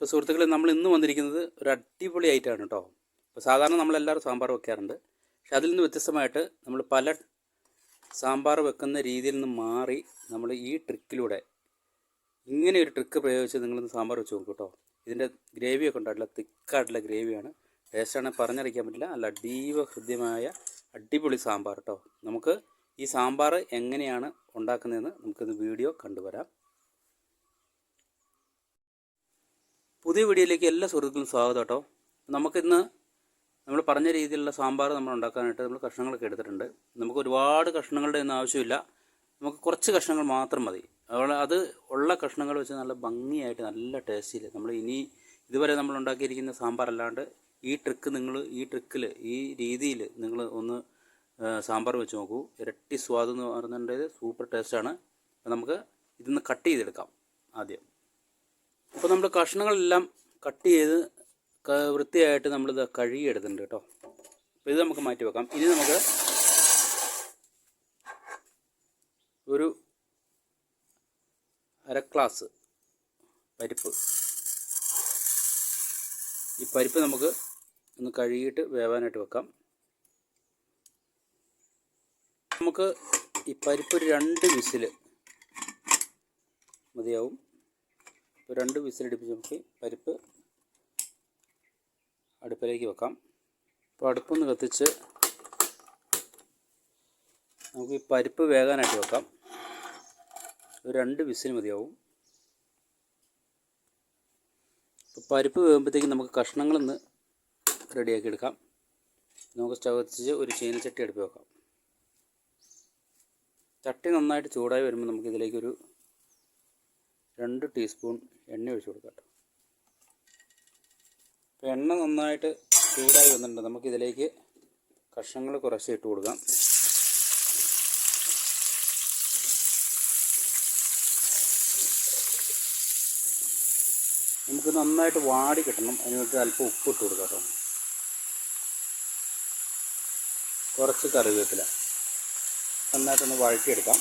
ഇപ്പോൾ സുഹൃത്തുക്കളെ നമ്മൾ ഇന്ന് വന്നിരിക്കുന്നത് ഒരു അടിപൊളി ഐറ്റമാണ് കേട്ടോ ഇപ്പോൾ സാധാരണ നമ്മളെല്ലാവരും സാമ്പാർ വെക്കാറുണ്ട്. പക്ഷെ അതിൽ നിന്ന് വ്യത്യസ്തമായിട്ട് നമ്മൾ പല സാമ്പാർ വെക്കുന്ന രീതിയിൽ നിന്ന് മാറി നമ്മൾ ഈ ട്രിക്കിലൂടെ ഇങ്ങനെ ഒരു ട്രിക്ക് പ്രയോഗിച്ച് നിങ്ങളിന്ന് സാമ്പാർ വെച്ച് നോക്കും കേട്ടോ ഇതിന്റെ ഗ്രേവിയൊക്കെ ഉണ്ടായിട്ടില്ല തിക്കായിട്ടുള്ള ഗ്രേവിയാണ് ടേസ്റ്റാണ് പറഞ്ഞറിയിക്കാൻ പറ്റില്ല. അല്ല അതീവ ഹൃദ്യമായ അടിപൊളി സാമ്പാർ കേട്ടോ നമുക്ക് ഈ സാമ്പാർ എങ്ങനെയാണ് ഉണ്ടാക്കുന്നതെന്ന് നമുക്കിന്ന് വീഡിയോ കണ്ടുവരാം. പുതിയ വീഡിയോയിലേക്ക് എല്ലാ സുഹൃത്തുക്കളും സ്വാഗതം കേട്ടോ. നമുക്കിന്ന് നമ്മൾ പറഞ്ഞ രീതിയിലുള്ള സാമ്പാർ നമ്മൾ ഉണ്ടാക്കാനായിട്ട് നമ്മൾ കഷ്ണങ്ങളൊക്കെ എടുത്തിട്ടുണ്ട്. നമുക്ക് ഒരുപാട് കഷ്ണങ്ങളുടെ ഒന്നും ആവശ്യമില്ല. നമുക്ക് കുറച്ച് കഷ്ണങ്ങൾ മാത്രം മതി. അതുപോലെ അത് ഉള്ള കഷ്ണങ്ങൾ വെച്ച് നല്ല ഭംഗിയായിട്ട് നല്ല ടേസ്റ്റിൽ നമ്മൾ ഇനി ഇതുവരെ നമ്മൾ ഉണ്ടാക്കിയിരിക്കുന്ന സാമ്പാർ അല്ലാണ്ട് ഈ ട്രിക്ക് നിങ്ങൾ ഈ ട്രിക്കിൽ ഈ രീതിയിൽ നിങ്ങൾ ഒന്ന് സാമ്പാർ വെച്ച് നോക്കൂ. ഇരട്ടി സ്വാദ് എന്ന് പറയുന്നുണ്ടെങ്കിൽ സൂപ്പർ ടേസ്റ്റാണ് നമുക്ക് ഇതിന്ന് കട്ട് ചെയ്തെടുക്കാം ആദ്യം. അപ്പോൾ നമ്മൾ കഷ്ണങ്ങളെല്ലാം കട്ട് ചെയ്ത് വൃത്തിയായിട്ട് നമ്മളിത് കഴുകിയെടുത്തിട്ടുണ്ട് കേട്ടോ. അപ്പോൾ ഇത് നമുക്ക് മാറ്റി വെക്കാം. ഇനി നമുക്ക് ഒരു അര ഗ്ലാസ് പരിപ്പ്. ഈ പരിപ്പ് നമുക്ക് ഒന്ന് കഴുകിയിട്ട് വേവാനായിട്ട് വെക്കാം. നമുക്ക് ഈ പരിപ്പ് ഒരു രണ്ട് വിസിൽ മതിയാവും. ഇപ്പോൾ രണ്ട് വിസിലടിപ്പിച്ച് നമുക്ക് പരിപ്പ് അടുപ്പിലേക്ക് വെക്കാം. അപ്പോൾ അടുപ്പൊന്ന് കത്തിച്ച് നമുക്ക് ഈ പരിപ്പ് വേകാനായിട്ട് വെക്കാം. ഒരു രണ്ട് വിസിൽ മതിയാവും. അപ്പോൾ പരിപ്പ് വേകുമ്പോഴത്തേക്കും നമുക്ക് കഷ്ണങ്ങളൊന്ന് റെഡിയാക്കി എടുക്കാം. നമുക്ക് സ്റ്റവ് കത്തിച്ച് ഒരു ചീനച്ചട്ടി അടുപ്പ് വെക്കാം. ചട്ടി നന്നായിട്ട് ചൂടായി വരുമ്പോൾ നമുക്ക് ഇതിലേക്കൊരു രണ്ട് ടീസ്പൂൺ എണ്ണ ഒഴിച്ച് കൊടുക്കാം കേട്ടോ. അപ്പോൾ എണ്ണ നന്നായിട്ട് ചൂടായി വന്നിട്ടുണ്ട്. നമുക്കിതിലേക്ക് കഷ്ണങ്ങൾ കുറച്ച് ഇട്ട് കൊടുക്കാം. നമുക്ക് നന്നായിട്ട് വാടി കിട്ടണം. അതിന് വേണ്ടി അല്പം ഉപ്പ് ഇട്ട് കൊടുക്കാം കേട്ടോ. കുറച്ച് കറിവേപ്പില. നന്നായിട്ടൊന്ന് വഴറ്റിയെടുക്കാം.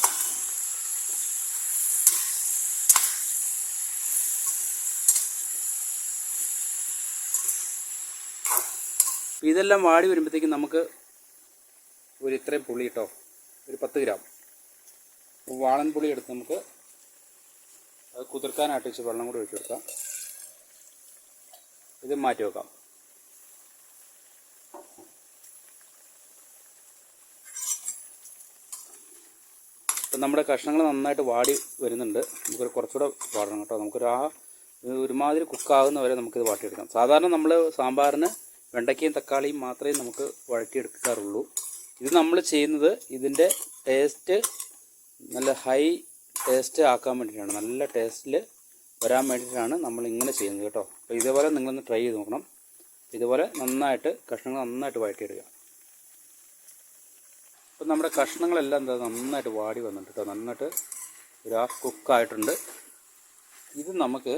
ഇതെല്ലാം വാടി വരുമ്പോഴത്തേക്കും നമുക്ക് ഒരു ഇത്രയും പുളി കേട്ടോ ഒരു പത്ത് ഗ്രാം. വാളൻ പുളി എടുത്ത് നമുക്ക് അത് കുതിർക്കാനായിട്ട് വെച്ച് വെള്ളം കൂടി ഒഴിച്ചു കൊടുക്കാം. ഇത് മാറ്റി വെക്കാം. ഇപ്പം നമ്മുടെ കഷ്ണങ്ങൾ നന്നായിട്ട് വാടി വരുന്നുണ്ട്. നമുക്കൊരു കുറച്ചുകൂടെ വാടണം കേട്ടോ. നമുക്കൊരു ആ ഒരുമാതിരി കുക്കാകുന്ന വരെ നമുക്കിത് വാട്ടിയെടുക്കാം. സാധാരണ നമ്മൾ സാമ്പാറിന് വെണ്ടയ്ക്കയും തക്കാളിയും മാത്രമേ നമുക്ക് വഴറ്റിയെടുക്കാറുള്ളൂ. ഇത് നമ്മൾ ചെയ്യുന്നത് ഇതിന്റെ ടേസ്റ്റ് നല്ല ഹൈ ടേസ്റ്റ് ആക്കാൻ വേണ്ടിയിട്ടാണ്. നല്ല ടേസ്റ്റിൽ വരാൻ വേണ്ടിയിട്ടാണ് നമ്മൾ ഇങ്ങനെ ചെയ്യുന്നത് കേട്ടോ. അപ്പോൾ ഇതേപോലെ നിങ്ങളൊന്ന് ട്രൈ ചെയ്ത് നോക്കണം. ഇതുപോലെ നന്നായിട്ട് കഷ്ണങ്ങൾ നന്നായിട്ട് വഴറ്റിയെടുക്കുക. അപ്പം നമ്മുടെ കഷ്ണങ്ങളെല്ലാം എന്താ നന്നായിട്ട് വാടി വന്നിട്ട് കേട്ടോ. നന്നായിട്ട് ഒരു ഹാഫ് കുക്കായിട്ടുണ്ട് ഇത് നമുക്ക്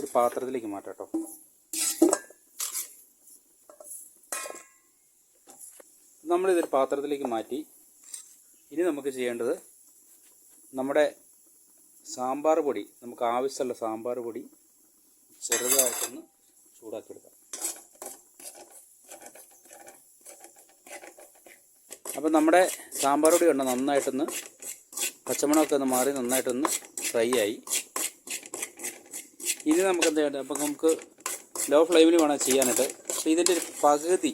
ഒരു പാത്രത്തിലേക്ക് മാറ്റാം കേട്ടോ നമ്മളിതൊരു പാത്രത്തിലേക്ക് മാറ്റി. ഇനി നമുക്ക് ചെയ്യേണ്ടത് നമ്മുടെ സാമ്പാർ പൊടി നമുക്ക് ആവശ്യമുള്ള സാമ്പാർ പൊടി ചെറുതായിട്ടൊന്ന് ചൂടാക്കിയെടുക്കാം. അപ്പം നമ്മുടെ സാമ്പാർ പൊടി കണ്ട നന്നായിട്ടൊന്ന് പച്ചമുളകൊക്കെ ഒന്ന് മാറി നന്നായിട്ടൊന്ന് ഫ്രൈ ആയി. ഇനി നമുക്ക് എന്താ ചെയ്യട്ടെ? അപ്പം നമുക്ക് ലോ ഫ്ലെയിമിൽ വേണം ചെയ്യാനായിട്ട്. അപ്പോൾ ഇതിന്റെ ഒരു പകുതി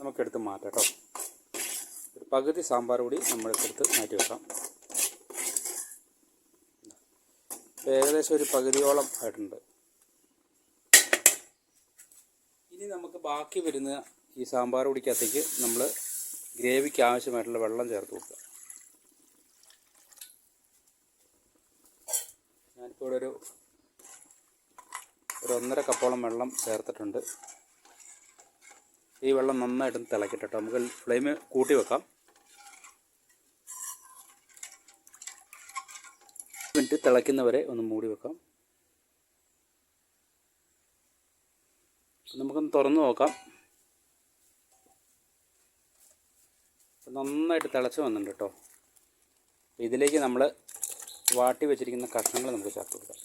നമുക്കെടുത്ത് മാറ്റാം കേട്ടോ. ഒരു പകുതി സാമ്പാർ കൂടി നമ്മളെടുത്ത് മാറ്റി വെക്കാം. ഏകദേശം ഒരു പകുതിയോളം ആയിട്ടുണ്ട്. ഇനി നമുക്ക് ബാക്കി വരുന്ന ഈ സാമ്പാർ പൊടിക്കകത്തേക്ക് നമ്മൾ ഗ്രേവിക്ക് ആവശ്യമായിട്ടുള്ള വെള്ളം ചേർത്ത് കൊടുക്കുക ഒരു ഒരു ഒന്നര കപ്പോളം വെള്ളം ചേർത്തിട്ടുണ്ട്. ഈ വെള്ളം നന്നായിട്ടൊന്ന് തിളക്കട്ടെ കേട്ടോ നമുക്ക് ഫ്ലെയിം കൂട്ടി വെക്കാം. മിനിറ്റ് തിളയ്ക്കുന്നവരെ ഒന്ന് മൂടി വെക്കാം. നമുക്കൊന്ന് തുറന്ന് നോക്കാം. നന്നായിട്ട് തിളച്ച് വന്നിട്ടുണ്ട് കേട്ടോ ഇതിലേക്ക് നമ്മൾ വാട്ടി വെച്ചിരിക്കുന്ന കഷ്ണങ്ങൾ നമുക്ക് ചേർത്ത് കൊടുക്കാം.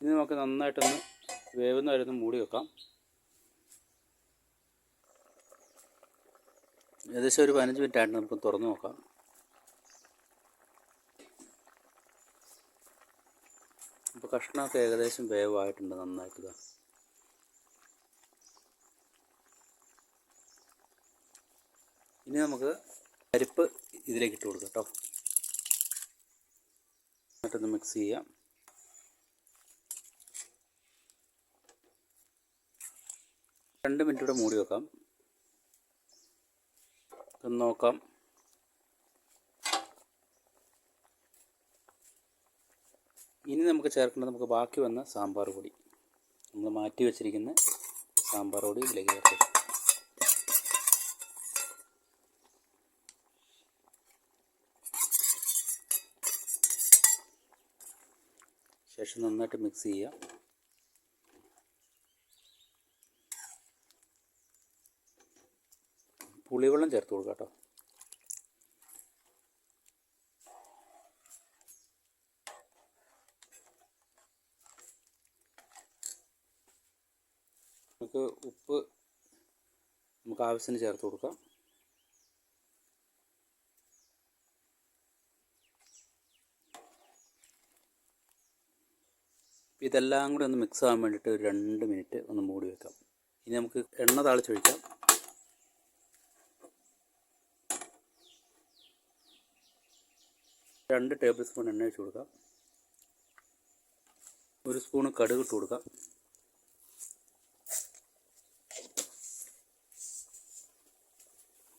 ഇനി നമുക്ക് നന്നായിട്ടൊന്ന് വേവുന്ന വരെ മൂടി വെക്കാം. ഏകദേശം ഒരു പതിനഞ്ച് മിനിറ്റ് ആയിട്ട് നമുക്ക് തുറന്നു നോക്കാം. അപ്പോൾ കഷ്ണമൊക്കെ ഏകദേശം വേവായിട്ടുണ്ട് നന്നായിട്ട് ഇനി നമുക്ക് പരിപ്പ് ഇതിലേക്ക് ഇട്ട് കൊടുക്കുക കേട്ടോ. എന്നിട്ടൊന്ന് മിക്സ് ചെയ്യാം. രണ്ട് മിനിറ്റ് കൂടെ മൂടി വെക്കാം. ഒന്ന് നോക്കാം. ഇനി നമുക്ക് ചേർക്കേണ്ടത് നമുക്ക് ബാക്കി വന്ന സാമ്പാർ പൊടി. നമ്മൾ മാറ്റി വെച്ചിരിക്കുന്ന സാമ്പാർ പൊടി ഇതിലേക്ക് ചേർത്ത് ശേഷം നന്നായിട്ട് മിക്സ് ചെയ്യുക പുളിവെള്ളം ചേർത്ത് കൊടുക്കുക കേട്ടോ. നമുക്ക് ഉപ്പ് നമുക്ക് ആവശ്യത്തിന് ചേർത്ത് കൊടുക്കാം. ഇതെല്ലാം കൂടി ഒന്ന് മിക്സ് ആകാൻ വേണ്ടിയിട്ട് ഒരു രണ്ട് മിനിറ്റ് ഒന്ന് മൂടി വെക്കാം. ഇനി നമുക്ക് എണ്ണ താളിച്ചൊഴിക്കാം. രണ്ട് ടേബിൾ സ്പൂൺ എണ്ണ ഒഴിച്ച് കൊടുക്കാം. ഒരു സ്പൂണ് കടുക് ഇട്ട് കൊടുക്കാം.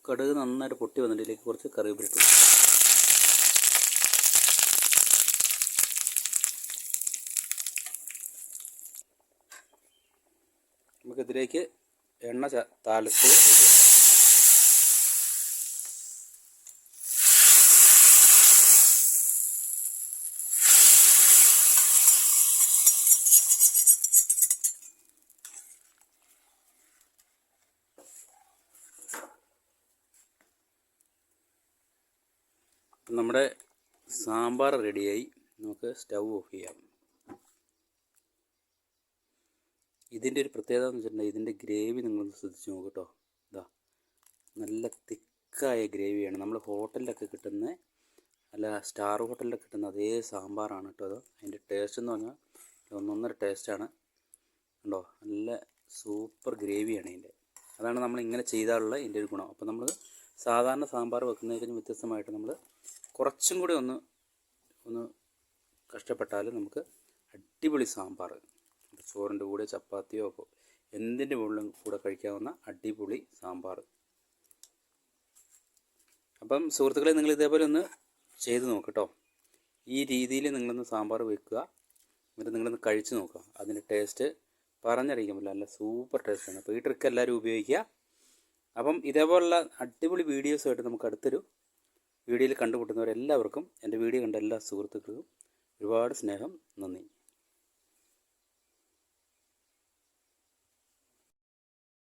കടുക് നന്നായിട്ട് പൊട്ടി വന്നിട്ടിലേക്ക് കുറച്ച് കറിവേപ്പില ഇട്ട് കൊടുക്കാം. നമുക്കിതിലേക്ക് എണ്ണ ഒഴിച്ച് നമ്മുടെ സാമ്പാർ റെഡിയായി നമുക്ക് സ്റ്റൗ ഓഫ് ചെയ്യാം. ഇതിന്റെ ഒരു പ്രത്യേകത എന്ന് വെച്ചിട്ടുണ്ടെങ്കിൽ ഇതിന്റെ ഗ്രേവി നിങ്ങളൊന്ന് ശ്രദ്ധിച്ച് നോക്കൂ കേട്ടോ ഇതാ നല്ല തിക്കായ ഗ്രേവിയാണ്. നമ്മൾ ഹോട്ടലിലൊക്കെ കിട്ടുന്ന അല്ല സ്റ്റാർ ഹോട്ടലിലൊക്കെ കിട്ടുന്ന അതേ സാമ്പാറാണ് കേട്ടോ അത്. അതിന്റെ ടേസ്റ്റ് എന്ന് പറഞ്ഞാൽ ഒന്നൊന്നര ടേസ്റ്റാണ് ഉണ്ടോ നല്ല സൂപ്പർ ഗ്രേവിയാണ് ഇതിന്റെ. അതാണ് നമ്മൾ ഇങ്ങനെ ചെയ്താലുള്ള ഇതിന്റെ ഒരു ഗുണം. അപ്പോൾ നമ്മൾ സാധാരണ സാമ്പാർ വെക്കുന്നതിന് വ്യത്യസ്തമായിട്ട് നമ്മൾ കുറച്ചും കൂടി ഒന്ന് ഒന്ന് കഷ്ടപ്പെട്ടാൽ നമുക്ക് അടിപൊളി സാമ്പാർ ചോറിന്റെ കൂടെ ചപ്പാത്തിയോ എന്തിന്റെ മുകളിലും കൂടെ കഴിക്കാവുന്ന അടിപൊളി സാമ്പാർ. അപ്പം സുഹൃത്തുക്കളെ നിങ്ങൾ ഇതേപോലെ ഒന്ന് ചെയ്ത് നോക്കട്ടോ ഈ രീതിയിൽ നിങ്ങളൊന്ന് സാമ്പാർ വെക്കുക. എന്നിട്ട് നിങ്ങളൊന്ന് കഴിച്ച് നോക്കുക. അതിന്റെ ടേസ്റ്റ് പറഞ്ഞറിയിക്കാൻ പറ്റില്ല. നല്ല സൂപ്പർ ടേസ്റ്റാണ് അപ്പോൾ ഈ ട്രിക്ക് എല്ലാവരും ഉപയോഗിക്കുക. അപ്പം ഇതേപോലുള്ള അടിപൊളി വീഡിയോസുമായിട്ട് നമുക്ക് അടുത്തൊരു വീഡിയോയിൽ കണ്ടുമുട്ടുന്നവരെല്ലാവർക്കും എന്റെ വീഡിയോ കണ്ട എല്ലാ സുഹൃത്തുക്കൾക്കും ഒരുപാട് സ്നേഹം. നന്ദി.